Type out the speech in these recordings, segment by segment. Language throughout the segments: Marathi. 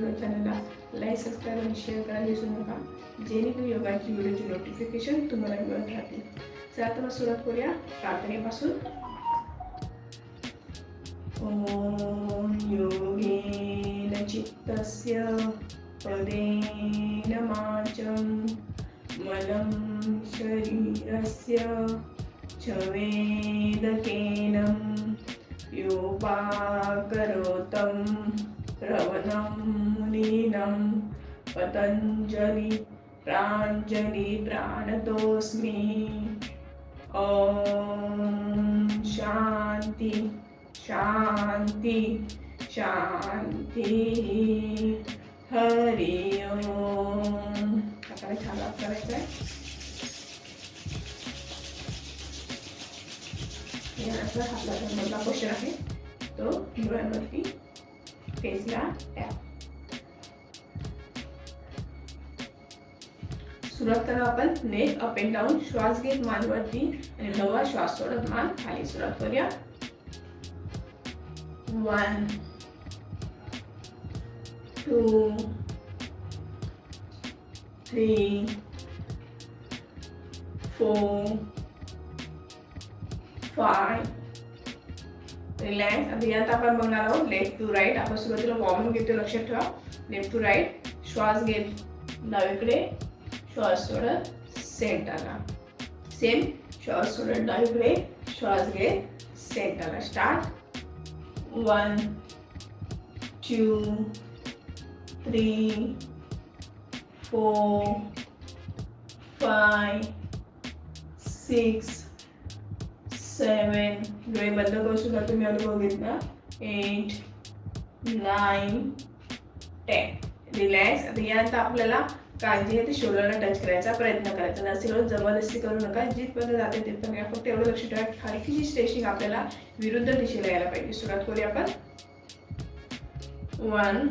चॅनलला लाईक सबस्क्राईब आणि शेअर करायला विसरू नका जेणेकरून योगाची व्हिडिओची नोटिफिकेशन तुम्हाला मिळत राहतील चला तर मग सुरुवात करूया. प्रार्थनेपासून. ॐ योगेन चित्तस्य पदेन वाचं मलं शरीरस्य च वेदकेनं योपाकरोतं प्रवनं मुनीनं पतञ्जलि प्राञ्जलि प्राणतोऽस्मि। ॐ शान्ति शान्ति शान्तिः। हरि ओम। आता छान लाभ आहे यानंतर आपला जो मधला क्वेश्चन आहे. तो डोळ्यांवरती फेसला टॅप सुरुवात करा आपण नेक अप अँड डाऊन श्वास घेत मानवरती आणि हळवा श्वास सोडत मान खाली. सुरुवात करूया. One two three four five relax आता यात आपण बघणार आहोत. लेफ्ट टू राईट आपण सुरुवातीला वॉर्मिंग घेतो लक्षात ठेवा. लेफ्ट टू राईट श्वास घेत डावीकडे श्वास सोडत सेंटरला सेम श्वास सोडत डावीकडे श्वास घेत सेंटरला start one two three four five six seven डोळे बंद करू सुद्धा तुम्ही अनुभव घेतला. एट नाईन टेन रिलॅक्स आता यानंतर आपल्याला काळजी आहे ते शोल्डरला टच करायचा प्रयत्न करायचा. नसेल जबरदस्ती करू नका. जिथपर्यंत जाते तिथपर्यंत या. फक्त एवढं लक्ष ठेवा. खालची स्ट्रेचिंग आपल्याला विरुद्ध दिशेला यायला पाहिजे. सुरुवात करूया आपण. वन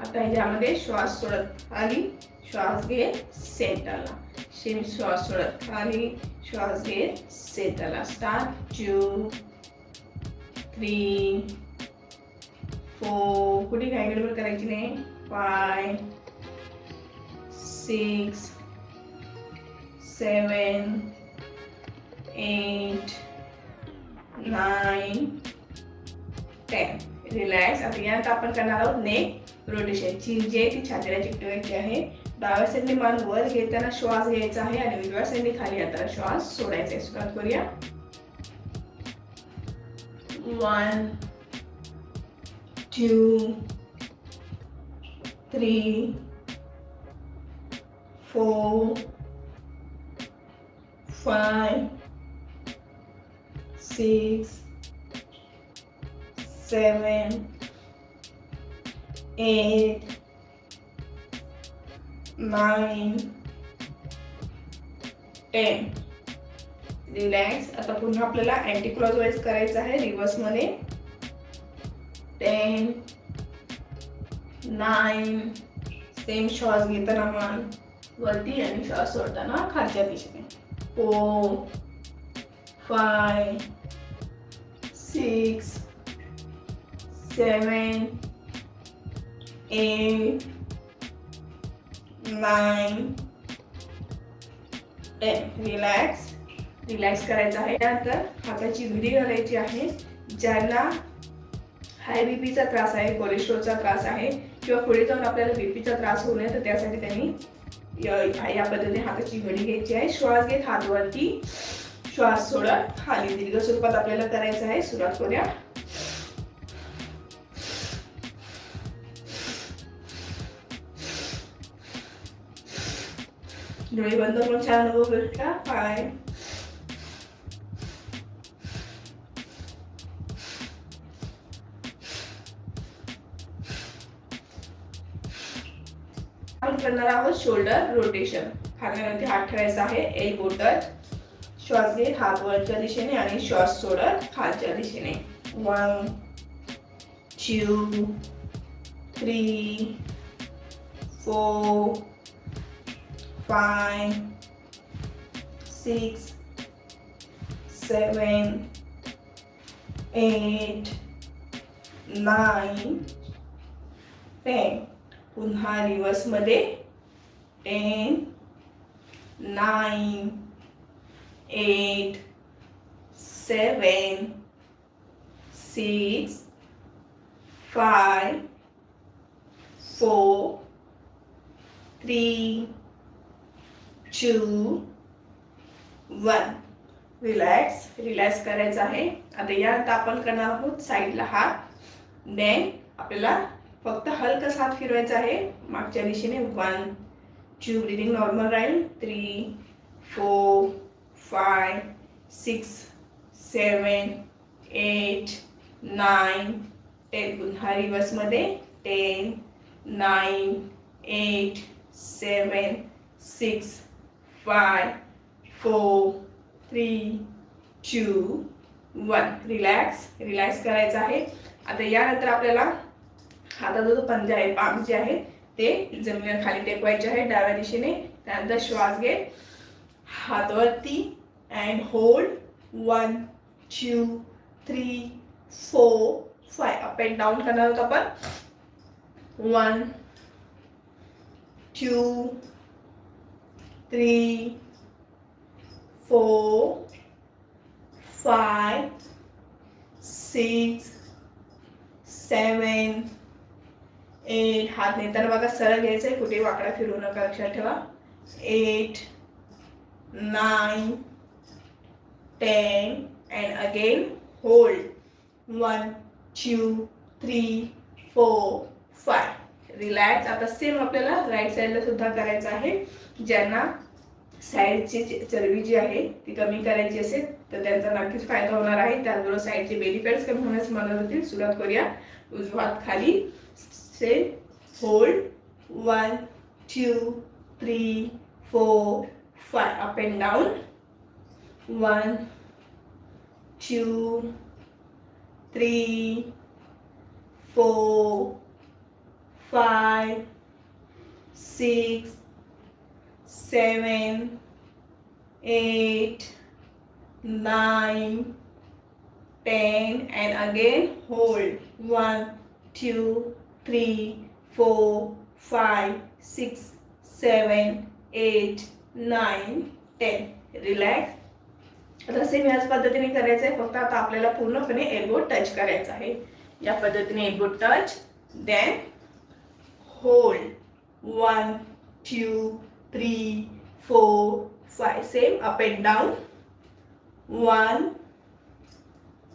आता ह्याच्यामध्ये श्वास सोडत आली. श्वास घे सेंटरला शेम श्वास सोडत खाली श्वास घेत सेटला स्टार्ट. टू थ्री फोर कुठे काय गडबड करायची नाही. Five six seven eight nine ten relax आता यात आपण करणार आहोत नेक रोटेशन जी ती छातीला चिकटवायची आहे. डाव्या साईडने मान वर घेताना श्वास घ्यायचा आहे आणि उजव्या साईडने खाली येताना श्वास सोडायचा आहे. सुरुवात करूया. One two three four five six seven eight nine, ten relax आता पुन्हा आपल्याला अँटी क्लॉजवाईज करायचं आहे रिव्हर्समध्ये टेन नाईन सेम श्वास घेताना मान. वरती आणि श्वास सोडताना खालच्या दिशेने. Four five six seven eight nine, ten relax relax करायचं आहे त्यानंतर हाताची विडी घालायची आहे. ज्यांना हाय बीपीचा त्रास आहे कोलेस्ट्रॉलचा त्रास आहे किंवा पुढे जाऊन आपल्याला बीपीचा त्रास होऊ नये तर त्यासाठी त्यांनी या- या पद्धतीने हाताची घडी घ्यायची आहे. श्वास घेत हातवरती श्वास सोडत खाली दीर्घ स्वरूपात आपल्याला करायचं आहे. सुरुवात करूया. डोळे बंद करून छान अनुभव भेटला पाय करणार आहोत शोल्डर रोटेशन खाण्यावरती हात ठेवायचा आहे एल्बो टच श्वास घेत हात वरच्या दिशेने आणि श्वास सोडत खालच्या दिशेने. One two three four five six seven, eight nine, ten पुन्हा रिव्हर्समध्ये ten nine eight seven six five four three two one relax relax करायचं आहे. आता यानंतर आपण करणार आहोत साईडला हात देन आपल्याला फक्त हलक हात फिरवायचा आहे. मागच्या दिशेने वन टू ब्रिदिंग नॉर्मल राहील. Three four five six seven eight nine ten पुन्हा रिवर्समध्ये ten nine eight seven six five, four, three two, one relax relax करायचं आहे. आता यानंतर आपल्याला हाताचा जो पंजा आहे पाम जे आहे ते जमिनीवर खाली टेकवायचे आहे. डाव्या दिशेने. त्यानंतर श्वास घे. हातवरती. And hold one two three four five up and down करणार आहोत आपण. One two three four five six seven eight हात नेताना बघा सरळ घ्यायचं आहे कुठे वाकडा फिरू नका. लक्षात ठेवा. Eight nine ten and again hold one two three four five relax आता सेम आपल्याला राईट साईडला सुद्धा करायचं आहे. ज्यांना साईडची जी- चरबी जी आहे ती कमी करायची असेल तर त्यांचा नक्कीच फायदा होणार आहे. त्याचबरोबर साईडचे बेली फॅट्स कमी होण्यास मदत होतील. सुरुवात करूया. उजवात खाली. Say hold one two three four five up and down one two three four five, six, seven, eight, nine, ten, and again hold. One, two, three, four, five, six, seven, eight, nine, ten. Relax. आता सेम याच पद्धतीने करायचं आहे फक्त आता आपल्याला पूर्णपणे एल्बो टच करायचं आहे या पद्धतीने elbow touch then Hold One, two, three, four, five. Same up and down. One,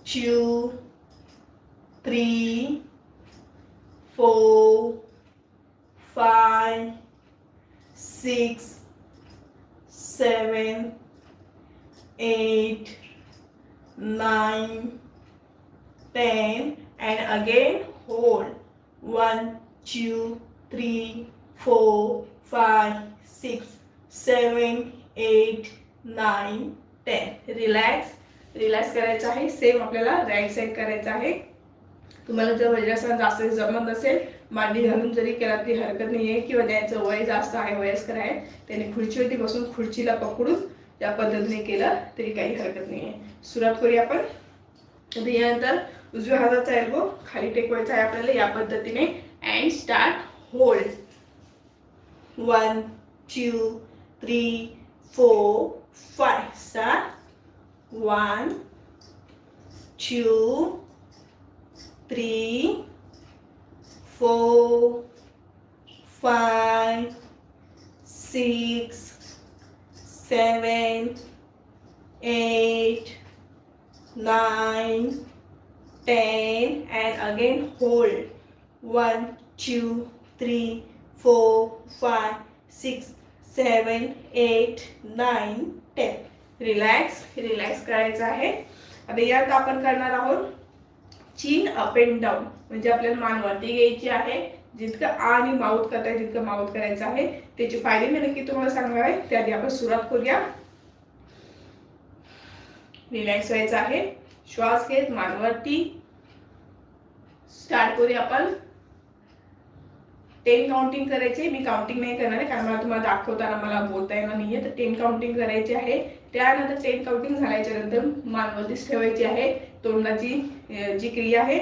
two, three, four, five, six, seven, eight, nine, ten, and again hold. One, two, three, four, five, six seven eight nine ten relax relax करायचं आहे. सेम आपल्याला राईट साईड करायचं आहे. तुम्हाला जर वज्रासन जास्त जमत नसेल मांडी घालून जरी केला तरी हरकत नाही आहे किंवा त्यांचं वय जास्त आहे वयस्कर आहे त्याने खुर्चीवरती बसून खुर्चीला पकडून त्या पद्धतीने केलं तरी काही हरकत नाही आहे सुरुवात करूया आपण. तर यानंतर उजव्या हाताचा एल्बो खाली टेकवायचा आहे आपल्याला या पद्धतीने. And start hold. One, two, three, four, five. Start. One, two, three, four, five, six, seven, eight, nine, ten, and again hold. One, two, three, four, five, six seven eight nine ten. Relax relax करायचं आहे. आता यात आपण करणार आहोत चीन अप अँड डाऊन म्हणजे आपल्याला मान वरती घ्यायची आहे. जितकं आणि माउथ करताय जितकं माउथ करायचं आहे. त्याचे फायदे मी नक्की तुम्हाला सांगणार आहे. त्याआधी आपण सुरुवात करूया. रिलॅक्स व्हायचं आहे. श्वास घेत मानवरती स्टार्ट करूया आपण. टेन काउंटिंग करायचे मी काउंटिंग नाही करणार आहे कारण मला तुम्हाला दाखवताना मला बोलता येणार नाही आहे तर टेन काउंटिंग करायचे आहे. त्यानंतर टेन काउंटिंग झाल्याच्यानंतर मानवतीच ठेवायची आहे. तोंडाची जी क्रिया आहे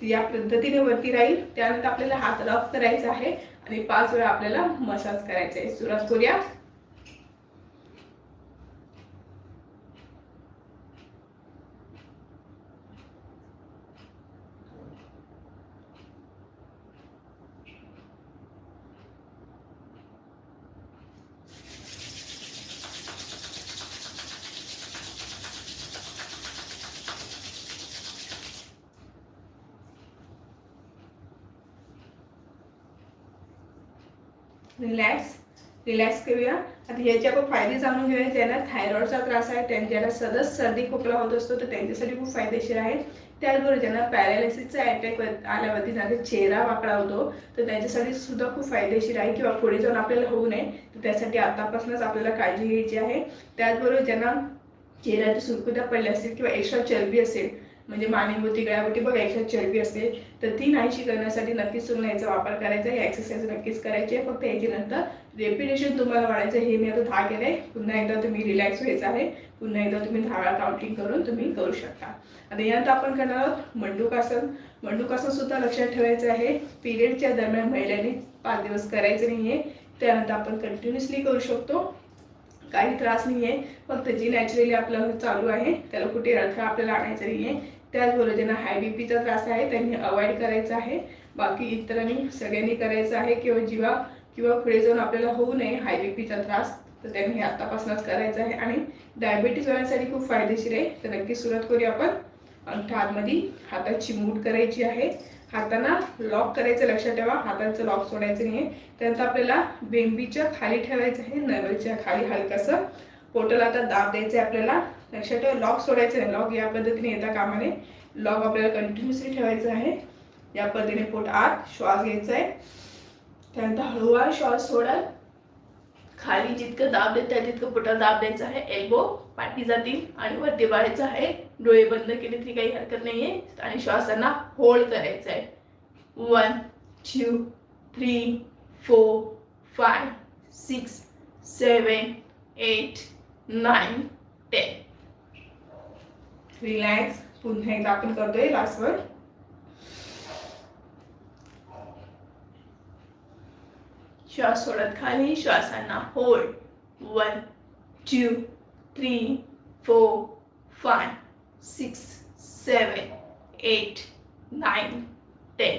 ती या पद्धतीने वरती राहील. त्यानंतर आपल्याला हात रफ करायचा आहे. आणि पाच वेळा आपल्याला मसाज करायचा आहे. सुरुवात करूया. रिलॅक्स रिलॅक्स करूया. आता ह्याचे आपण फायदे जाणून घेऊया. ज्यांना थायरॉईडचा त्रास आहे त्यांच्याला सदस सर्दी खोकला होत असतो तर त्यांच्यासाठी खूप फायदेशीर आहे. त्याचबरोबर ज्यांना पॅरालिसिसचा अटॅक आल्यावरती त्यांचा चेहरा वाकडा होतो तर त्यांच्यासाठी सुद्धा खूप फायदेशीर आहे. किंवा पुढे जाऊन आपल्याला होऊ नये तर त्यासाठी आतापासूनच आपल्याला काळजी घ्यायची आहे. त्याचबरोबर ज्यांना चेहऱ्याची सुरकुत्या पडल्या असतील किंवा एक्स्ट्रा चरबी असेल म्हणजे मानेभोवती गळ्यावरती बघा एक्स्ट्रा चरबी असते तर ती नाहीशी करण्यासाठी नक्कीच तुम्हाला याचा वापर करायचा आहे एक्सरसाइज नक्कीच करायची. आहे फक्त याची नंतर रेपिटेशन तुम्हाला वाढायचं हे मी आता दहा केलं आहे पुन्हा एकदा तुम्ही रिलॅक्स व्हायचं आहे. पुन्हा एकदा तुम्ही दहा वेळा काउंटिंग करून तुम्ही करू शकता. आता यानंतर आपण करणार आहोत मंडूकासन. मंडूकासन सुद्धा लक्षात ठेवायचं आहे. पिरियडच्या दरम्यान महिलांनी पाच दिवस करायचं नाही आहे त्यानंतर आपण कंटिन्युअसली करू शकतो. काही त्रास नाही आहे फक्त जी नॅचरली आपलं चालू आहे त्याला कुठे अडथळा आपल्याला आणायचा नाही आहे त्याचबरोबर ज्यांना हाय बी पीचा त्रास आहे त्यांनी अवॉइड करायचा आहे. बाकी इतरांनी सगळ्यांनी करायचं आहे किंवा जीवा किंवा पुढे जाऊन आपल्याला होऊ नये हाय बी पीचा त्रास तर त्यांनी आत्तापासूनच आतापासूनच करायचं आहे. आणि डायबिटीज होण्यासाठी खूप फायदेशीर आहे. तर नक्की सुरुवात करूया आपण. अंगठा आतमध्ये हाताची मूठ करायची आहे. हाताना लॉक करायचं लक्षात ठेवा. हातांचं लॉक सोडायचं नाही आहे त्यानंतर आपल्याला बेंबीच्या खाली ठेवायचं आहे नवलच्या खाली हलकासं. पोटला आता दाब द्यायचा आहे आपल्याला. लक्षात ठेवा लॉक सोडायचं नाही. लॉक या पद्धतीने येता कामाने. लॉक आपल्याला कंटिन्युअसली ठेवायचं आहे. या पद्धतीने पोट आत श्वास घ्यायचा आहे त्यानंतर हळूवार श्वास सोडा. खाली जितकं दाब देत आहे तितकं पोटाला दाब द्यायचा आहे. एल्बो पाठी जातील आणि वरती वाढायचं आहे. डोळे बंद केले तरी काही हरकत नाही आहे आणि श्वासांना होल्ड करायचं आहे one two three four five six seven eight nine ten relax पुन्हा एकदा आपण करतोय लास्टवर श्वास सोडत खाली श्वासांना hold one two three four five six seven eight nine ten.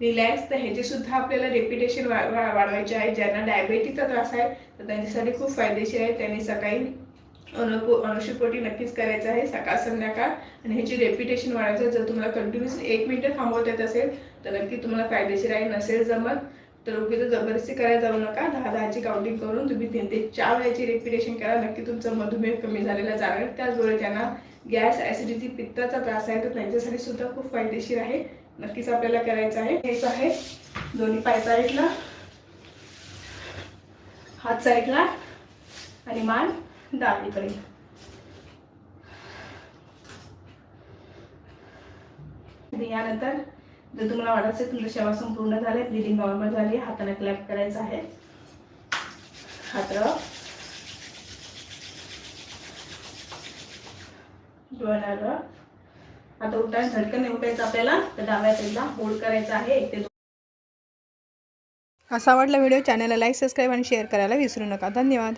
Relax तर ह्याचे सुद्धा आपल्याला रेपिटेशन वाढवायचे आहे. ज्यांना डायबेटीसचा त्रास आहे तर त्यांच्यासाठी खूप फायदेशीर आहे. त्यांनी सकाळी अनुपो अनुशीपोटी नक्कीच करायचं आहे सकाळ संध्याकाळ. आणि ह्याची रेपिटेशन वाढवायचं आहे. जर तुम्हाला कंटिन्युअसली एक मिनटं थांबवता येत असेल तर नक्की तुम्हाला फायदेशीर आहे. नसेल जमत तर उगीच जबरदस्ती करायला जाऊ नका. दहा दहाची काउंटिंग करून तुम्ही तीन ते चार वेळाची रेपिटेशन करा. नक्की तुमचं मधुमेह कमी झालेला जाणार त्याचबरोबर त्यांना गॅस ॲसिडिटी पित्ताचा त्रास आहे तर त्यांच्यासाठी सुद्धा खूप फायदेशीर आहे. नक्कीच आपल्याला करायचं आहे. हेच आहे. दोन्ही पाय साईडला. हात साईडला. आणि मान डावीकडे. यानंतर जर तुम्हाला वाटत असेल तुमचं शेवा संपूर्ण झाले ब्लिडिंग नॉर्मल झाली हाताने क्लॅप करायचं आहे. हात डोळ्याला आता उठायला झटकन उठायचं आपल्याला तर डाव्या साईडला होल्ड करायचं आहे. एक ते असा आवडला व्हिडिओ चॅनलला लाईक सबस्क्राईब आणि शेअर करायला विसरू नका. धन्यवाद.